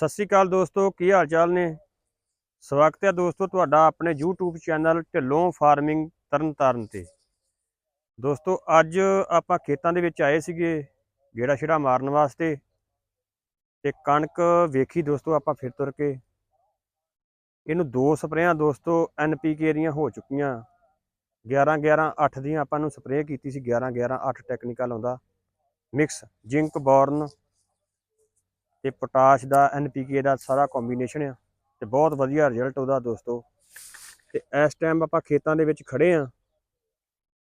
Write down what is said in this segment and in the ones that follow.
ਸਤਿ ਸ੍ਰੀ ਅਕਾਲ ਦੋਸਤੋ, ਕੀ ਹਾਲ ਚਾਲ ਨੇ? ਸਵਾਗਤ ਹੈ ਦੋਸਤੋ ਤੁਹਾਡਾ ਆਪਣੇ YouTube channel Dhillon farming Tarn Taran ਤੇ। ਦੋਸਤੋ, ਅੱਜ ਆਪਾਂ ਖੇਤਾਂ ਦੇ ਵਿੱਚ ਆਏ ਸੀਗੇ ਗੇੜਾ ਛੇੜਾ ਮਾਰਨ ਵਾਸਤੇ ਤੇ ਕਣਕ ਵੇਖੀ ਦੋਸਤੋ ਆਪਾਂ ਫਿਰ ਤੁਰ ਕੇ। ਇਹਨੂੰ ਦੋ ਸਪਰੇਆਂ ਦੋਸਤੋ NPK ਦੀਆਂ ਹੋ ਚੁੱਕੀਆਂ। 11 11 8 ਦੀਆਂ ਆਪਾਂ ਨੂੰ ਸਪਰੇਅ ਕੀਤੀ ਸੀ 11 11 8 ਟੈਕਨੀਕਲ ਆਉਂਦਾ। ਮਿਕਸ ਜਿੰਕ, ਬੋਰਨ ਤੇ ਪੋਟਾਸ਼ ਦਾ ਐਨਪੀਕੇ ਦਾ ਸਾਰਾ ਕੰਬੀਨੇਸ਼ਨ ਆ ਤੇ ਬਹੁਤ ਵਧੀਆ ਰਿਜ਼ਲਟ ਉਹਦਾ ਦੋਸਤੋ। ਤੇ ਇਸ ਟਾਈਮ ਆਪਾਂ ਖੇਤਾਂ ਦੇ ਵਿੱਚ ਖੜੇ ਆ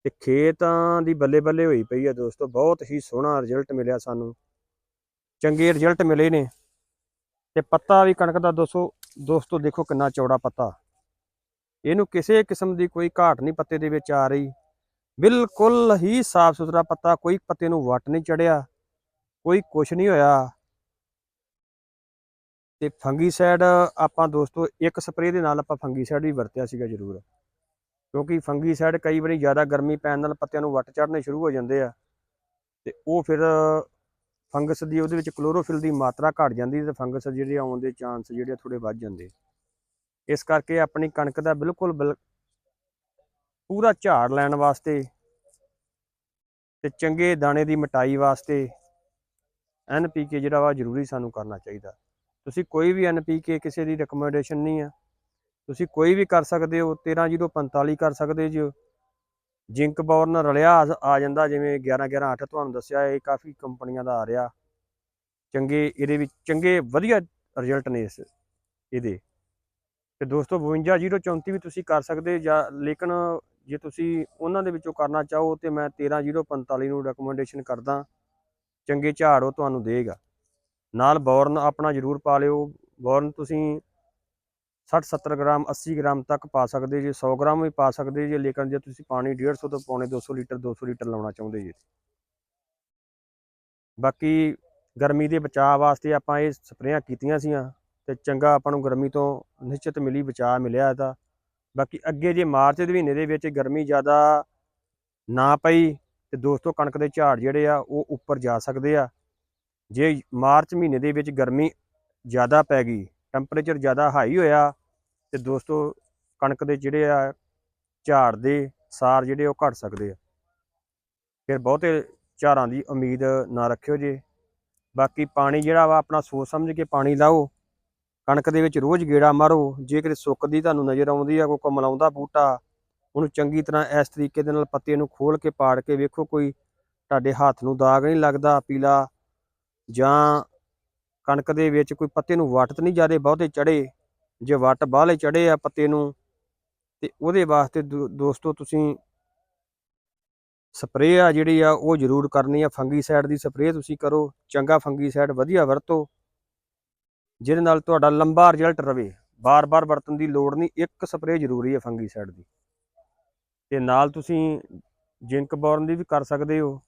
ਤੇ ਖੇਤਾਂ ਦੀ ਬੱਲੇ ਬੱਲੇ ਹੋਈ ਪਈ ਆ ਦੋਸਤੋ, ਬਹੁਤ ਹੀ ਸੋਹਣਾ ਰਿਜ਼ਲਟ ਮਿਲਿਆ ਸਾਨੂੰ। ਚੰਗੇ ਰਿਜ਼ਲਟ ਮਿਲੇ ਨੇ। ਤੇ ਪੱਤਾ ਵੀ ਕਣਕ ਦਾ ਦੋਸਤੋ ਦੋਸਤੋ ਦੇਖੋ ਕਿੰਨਾ ਚੌੜਾ ਪੱਤਾ। ਇਹਨੂੰ ਕਿਸੇ ਕਿਸਮ ਦੀ ਕੋਈ ਘਾਟ ਨਹੀਂ ਪੱਤੇ ਦੇ ਵਿੱਚ ਆ ਰਹੀ। ਬਿਲਕੁਲ ਹੀ ਸਾਫ਼ ਸੁਥਰਾ ਪੱਤਾ, ਕੋਈ ਪੱਤੇ ਨੂੰ ਵੱਟ ਨਹੀਂ ਚੜਿਆ, ਕੋਈ ਕੁਛ ਨਹੀਂ ਹੋਇਆ। ਤੇ ਫੰਗੀਸਾਈਡ ਆਪਾਂ ਦੋਸਤੋ, ਇੱਕ ਸਪਰੇਅ ਦੇ ਨਾਲ ਆਪਾਂ ਫੰਗੀਸਾਈਡ ਵੀ ਵਰਤਿਆ ਸੀਗਾ ਜ਼ਰੂਰ। ਕਿਉਂਕਿ ਫੰਗੀਸਾਈਡ ਕਈ ਵਾਰੀ ਜ਼ਿਆਦਾ ਗਰਮੀ ਪੈਣ ਨਾਲ ਪੱਤਿਆਂ ਨੂੰ ਵੱਟ ਚੜਨੇ ਸ਼ੁਰੂ ਹੋ ਜਾਂਦੇ ਆ ਤੇ ਉਹ ਫਿਰ ਫੰਗਸ ਦੀ ਉਹਦੇ ਵਿੱਚ ਕਲੋਰੋਫਿਲ ਦੀ ਮਾਤਰਾ ਘਟ ਜਾਂਦੀ ਤੇ ਫੰਗਸ ਜਿਹੜੇ ਆਉਣ ਦੇ ਚਾਂਸ ਜਿਹੜੇ ਥੋੜੇ ਵੱਧ ਜਾਂਦੇ। ਇਸ ਕਰਕੇ ਆਪਣੀ ਕਣਕ ਦਾ ਬਿਲਕੁਲ ਬਿਲ- ਪੂਰਾ ਝਾੜ ਲੈਣ ਵਾਸਤੇ ਤੇ ਚੰਗੇ ਦਾਣੇ ਦੀ ਮਟਾਈ ਵਾਸਤੇ ਐਨਪੀਕੇ ਜਿਹੜਾ ਵਾ ਜ਼ਰੂਰੀ ਸਾਨੂੰ ਕਰਨਾ ਚਾਹੀਦਾ। ਤੁਸੀਂ ਕੋਈ ਵੀ ਐਨਪੀਕੇ ਕਿਸੇ ਦੀ ਰეკਮੈਂਡੇਸ਼ਨ ਨਹੀਂ ਆ। ਤੁਸੀਂ ਕੋਈ ਵੀ ਕਰ ਸਕਦੇ ਹੋ 13045 ਕਰ ਸਕਦੇ ਜੀ ਜਿੰਕ ਬੌਰ ਰਲਿਆ ਆ ਜਾਂਦਾ ਜਿਵੇਂ 1111 8 ਤੁਹਾਨੂੰ ਦੱਸਿਆ ਇਹ ਕਾਫੀ ਕੰਪਨੀਆਂ ਦਾ ਆ ਰਿਹਾ। ਚੰਗੇ ਇਹਦੇ ਵਿੱਚ, ਚੰਗੇ ਵਧੀਆ ਰਿਜ਼ਲਟ ਨੇ ਇਸ, ਇਹਦੇ। ਤੇ ਦੋਸਤੋ 52034 ਵੀ ਤੁਸੀਂ ਕਰ ਸਕਦੇ ਜਾਂ ਲੇਕਿਨ ਜੇ ਤੁਸੀਂ ਉਹਨਾਂ ਦੇ ਵਿੱਚੋਂ ਕਰਨਾ ਚਾਹੋ ਤੇ ਮੈਂ 13045 ਨੂੰ ਰეკਮੈਂਡੇਸ਼ਨ ਕਰਦਾ। ਚੰਗੇ ਝਾੜ ਉਹ ਤੁਹਾਨੂੰ ਦੇਗਾ। ਨਾਲ ਬੋਰਨ ਆਪਣਾ ਜ਼ਰੂਰ ਪਾ ਲਿਓ। ਬੋਰਨ ਤੁਸੀਂ 60 70 ਗ੍ਰਾਮ 80 ਗ੍ਰਾਮ ਤੱਕ ਪਾ ਸਕਦੇ ਜੇ 100 ਗ੍ਰਾਮ ਵੀ ਪਾ ਸਕਦੇ ਜੇ, ਲੇਕਿਨ ਜੇ ਤੁਸੀਂ ਪਾਣੀ 150 ਤੋਂ ਪੌਣੇ 200 ਲੀਟਰ 200 ਲੀਟਰ ਲਾਉਣਾ ਚਾਹੁੰਦੇ ਜੇ। ਬਾਕੀ ਗਰਮੀ ਦੇ ਬਚਾਅ ਵਾਸਤੇ ਆਪਾਂ ਇਹ ਸਪਰੇਆਂ ਕੀਤੀਆਂ ਸੀਆਂ ਤੇ ਚੰਗਾ ਆਪਾਂ ਨੂੰ ਗਰਮੀ ਤੋਂ ਨਿਸ਼ਚਿਤ ਮਿਲੀ, ਬਚਾਅ ਮਿਲਿਆ ਤਾਂ ਬਾਕੀ ਅੱਗੇ ਜੇ ਮਾਰਚ ਦੇ ਮਹੀਨੇ ਦੇ ਵਿੱਚ ਗਰਮੀ ਜ਼ਿਆਦਾ ਨਾ ਪਈ ਤੇ ਦੋਸਤੋ ਕਣਕ ਦੇ ਝਾੜ ਜਿਹੜੇ ਆ, ਉਹ ਉੱਪਰ ਜਾ ਸਕਦੇ ਆ। ਜੇ ਮਾਰਚ ਮਹੀਨੇ ਦੇ ਵਿੱਚ ਗਰਮੀ ਜ਼ਿਆਦਾ ਪੈ ਗਈ ਟੈਂਪਰੇਚਰ ਜ਼ਿਆਦਾ ਹਾਈ ਹੋਇਆ ਤੇ ਦੋਸਤੋ ਕਣਕ ਦੇ ਜਿਹੜੇ ਆ ਝਾੜ ਦੇ ਸਾਰ ਜਿਹੜੇ ਉਹ ਘਟ ਸਕਦੇ ਆ। ਫਿਰ ਬਹੁਤੇ ਝਾੜਾਂ ਦੀ ਉਮੀਦ ਨਾ ਰੱਖਿਓ ਜੇ। ਬਾਕੀ ਪਾਣੀ ਜਿਹੜਾ ਵਾ ਆਪਣਾ ਸੋਚ ਸਮਝ ਕੇ ਪਾਣੀ ਲਾਓ। ਕਣਕ ਦੇ ਵਿੱਚ ਰੋਜ਼ ਗੇੜਾ ਮਾਰੋ। ਜੇ ਕਿਤੇ ਸੁੱਕਦੀ ਤੁਹਾਨੂੰ ਨਜ਼ਰ ਆਉਂਦੀ ਆ, ਕੋਈ ਕਮਲਾਉਂਦਾ ਬੂਟਾ, ਉਹਨੂੰ ਚੰਗੀ ਤਰ੍ਹਾਂ ਇਸ ਤਰੀਕੇ ਦੇ ਨਾਲ ਪੱਤੇ ਨੂੰ ਖੋਲ ਕੇ ਪਾੜ ਕੇ ਵੇਖੋ ਕੋਈ ਤੁਹਾਡੇ ਹੱਥ ਨੂੰ ਦਾਗ ਨਹੀਂ ਲੱਗਦਾ, ਪੀਲਾ ਜਾਂ ਕਣਕ ਦੇ ਵਿੱਚ ਕੋਈ ਪੱਤੇ ਨੂੰ ਵੱਟ ਤਾਂ ਨਹੀਂ ਜਿਆਦੇ ਬਹੁਤੇ ਚੜੇ ਜੇ ਵੱਟ ਬਾਹਲੇ ਚੜੇ ਆ ਪੱਤੇ ਨੂੰ, ਤੇ ਉਹਦੇ ਵਾਸਤੇ ਦੋ- ਦੋਸਤੋ ਤੁਸੀਂ ਸਪਰੇਅ ਆ ਜਿਹੜੀ ਆ ਉਹ ਜ਼ਰੂਰ ਕਰਨੀ ਆ, ਫੰਗੀਸਾਈਡ ਦੀ ਸਪਰੇਅ ਤੁਸੀਂ ਕਰੋ, ਚੰਗਾ ਫੰਗੀਸਾਈਡ ਵਧੀਆ ਵਰਤੋ, ਜਿਹਦੇ ਨਾਲ ਤੁਹਾਡਾ ਲੰਬਾ ਰਿਜ਼ਲਟ ਰਵੇ, ਬਾਰ-ਬਾਰ ਵਰਤਣ ਦੀ ਲੋੜ ਨਹੀਂ, ਇੱਕ ਸਪਰੇਅ ਜ਼ਰੂਰੀ ਹੈ ਫੰਗੀਸਾਈਡ ਦੀ, ਤੇ ਨਾਲ ਤੁਸੀਂ ਜਿੰਕ ਬੋਰਨ ਦੀ ਵੀ ਕਰ ਸਕਦੇ ਹੋ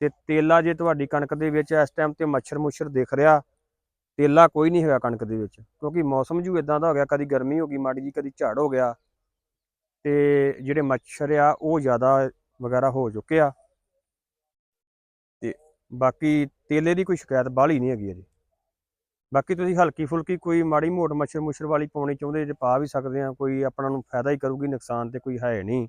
ਤੇ ਤੇਲਾ ਜੇ ਤੁਹਾਡੀ ਕਣਕ ਦੇ ਵਿੱਚ ਇਸ ਟਾਈਮ ਤੇ ਮੱਛਰ ਮੁੱਛਰ ਦਿਖ ਰਿਹਾ, ਤੇਲਾ ਕੋਈ ਨਹੀਂ ਹੈਗਾ ਕਣਕ ਦੇ ਵਿੱਚ, ਕਿਉਂਕਿ ਮੌਸਮ ਜੂ ਇਦਾਂ ਦਾ ਹੋ ਗਿਆ, ਕਦੀ ਗਰਮੀ ਹੋ ਗਈ ਮਾੜੀ ਜੀ ਕਦੀ ਝਾੜ ਹੋ ਗਿਆ ਤੇ ਜਿਹੜੇ ਮੱਛਰ ਆ ਉਹ ਜ਼ਿਆਦਾ ਵਗੈਰਾ ਹੋ ਚੁੱਕੇ ਆ ਤੇ ਬਾਕੀ ਤੇਲੇ ਦੀ ਕੋਈ ਸ਼ਿਕਾਇਤ ਬਾਹਲੀ ਨਹੀਂ ਹੈਗੀ ਅਜੇ। ਬਾਕੀ ਤੁਸੀਂ ਹਲਕੀ ਫੁਲਕੀ ਕੋਈ ਮਾੜੀ ਮੋਟ ਮੱਛਰ ਮੁੱਛਰ ਵਾਲੀ ਪਾਉਣੀ ਚਾਹੁੰਦੇ ਜੇ ਪਾ ਵੀ ਸਕਦੇ ਆ, ਕੋਈ ਆਪਣਾ ਨੂੰ ਫਾਇਦਾ ਹੀ ਕਰੂਗੀ, ਨੁਕਸਾਨ ਤੇ ਕੋਈ ਹੈ ਨਹੀਂ।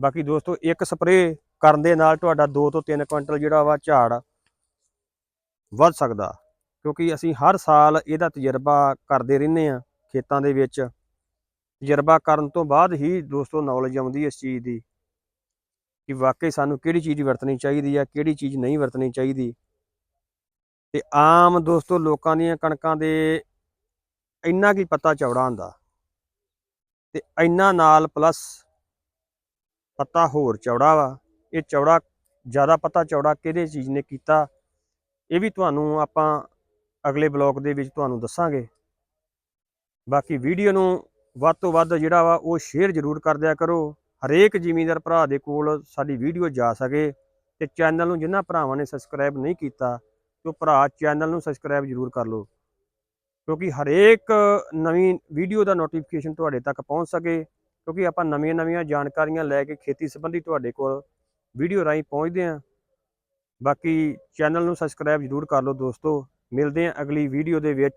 ਬਾਕੀ ਦੋਸਤੋ, ਇੱਕ ਸਪਰੇਅ ਕਰਨ ਦੇ ਨਾਲ ਤੁਹਾਡਾ 2 ਤੋਂ 3 ਕੁਇੰਟਲ ਜਿਹੜਾ ਵਾ ਝਾੜ ਵੱਧ ਸਕਦਾ। ਕਿਉਂਕਿ ਅਸੀਂ ਹਰ ਸਾਲ ਇਹਦਾ ਤਜਰਬਾ ਕਰਦੇ ਰਹਿੰਦੇ ਆ ਖੇਤਾਂ ਦੇ ਵਿੱਚ। ਤਜਰਬਾ ਕਰਨ ਤੋਂ ਬਾਅਦ ਹੀ ਦੋਸਤੋ ਨੌਲੇਜ ਆਉਂਦੀ ਇਸ ਚੀਜ਼ ਦੀ ਕਿ ਵਾਕਈ ਸਾਨੂੰ ਕਿਹੜੀ ਚੀਜ਼ ਵਰਤਣੀ ਚਾਹੀਦੀ ਆ ਕਿਹੜੀ ਚੀਜ਼ ਨਹੀਂ ਵਰਤਣੀ ਚਾਹੀਦੀ। ਤੇ ਆਮ ਦੋਸਤੋ ਲੋਕਾਂ ਦੀਆਂ ਕਣਕਾਂ ਦੇ ਇੰਨਾ ਕੀ ਪੱਤਾ ਚੌੜਾ ਹੁੰਦਾ ਤੇ ਇੰਨਾ ਨਾਲ ਪਲੱਸ ਪੱਤਾ ਹੋਰ ਚੌੜਾ ਵਾ। ਇਹ ਚੌੜਾ, ਜ਼ਿਆਦਾ ਪਤਾ ਚੌੜਾ ਕਿਹਦੇ ਚੀਜ਼ ਨੇ ਕੀਤਾ, ਇਹ ਵੀ ਤੁਹਾਨੂੰ ਆਪਾਂ ਅਗਲੇ ਬਲੌਗ ਦੇ ਵਿੱਚ ਤੁਹਾਨੂੰ ਦੱਸਾਂਗੇ। ਬਾਕੀ ਵੀਡੀਓ ਨੂੰ ਵੱਧ ਤੋਂ ਵੱਧ ਜਿਹੜਾ ਵਾ ਉਹ ਸ਼ੇਅਰ ਜ਼ਰੂਰ ਕਰ ਦਿਆ ਕਰੋ। ਹਰੇਕ ਜ਼ਿਮੀਂਦਾਰ ਭਰਾ ਦੇ ਕੋਲ ਸਾਡੀ ਵੀਡੀਓ ਜਾ ਸਕੇ ਤੇ ਚੈਨਲ ਨੂੰ ਜਿਨ੍ਹਾਂ ਭਰਾਵਾਂ ਨੇ ਸਬਸਕ੍ਰਾਈਬ ਨਹੀਂ ਕੀਤਾ, ਤੇ ਉਹ ਭਰਾ ਚੈਨਲ ਨੂੰ ਸਬਸਕ੍ਰਾਈਬ ਜ਼ਰੂਰ ਕਰ ਲਓ। ਕਿਉਂਕਿ ਹਰੇਕ ਨਵੀਂ ਵੀਡੀਓ ਦਾ ਨੋਟੀਫਿਕੇਸ਼ਨ ਤੁਹਾਡੇ ਤੱਕ ਪਹੁੰਚ ਸਕੇ, ਕਿਉਂਕਿ ਆਪਾਂ ਨਵੀਆਂ-ਨਵੀਆਂ ਜਾਣਕਾਰੀਆਂ ਲੈ ਕੇ ਖੇਤੀ ਸੰਬੰਧੀ ਤੁਹਾਡੇ ਕੋਲ ਵੀਡੀਓ ਰਾਹੀਂ ਪਹੁੰਚਦੇ ਹਾਂ। ਬਾਕੀ ਚੈਨਲ ਨੂੰ ਸਬਸਕ੍ਰਾਈਬ ਜ਼ਰੂਰ ਕਰ ਲਓ ਦੋਸਤੋ। ਮਿਲਦੇ ਹਾਂ ਅਗਲੀ ਵੀਡੀਓ ਦੇ ਵਿੱਚ।